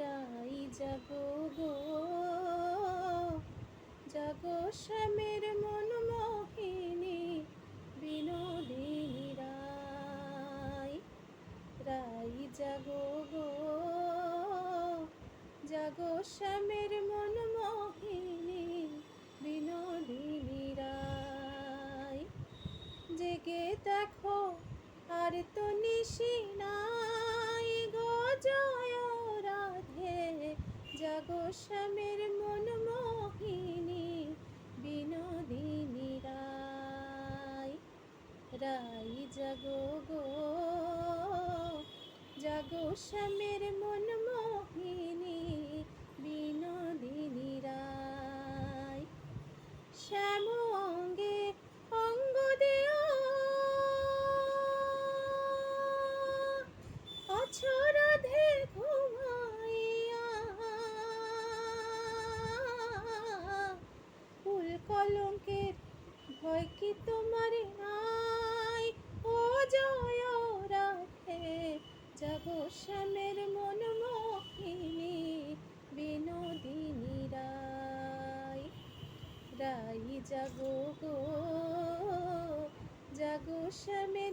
রাই জাগো গো। জাগো শ্যামের মন মোহিনী, বিনোদিনী রাই রাই জাগো গো। জাগো শ্যামের মন মোহিনী জাগো শ্যামের মন মোহিনী বিনোদিনী রায় রাই জাগো গো, জাগো শ্যামের মন মোহিনী বিনোদিনী রায় শ্যাম ভয় কি তোমার নাই ও জয় রাধে, যাব শ্যামের মন মোহিনী বিনোদিনী রাই রাই জাগো গো, জাগো শ্যামের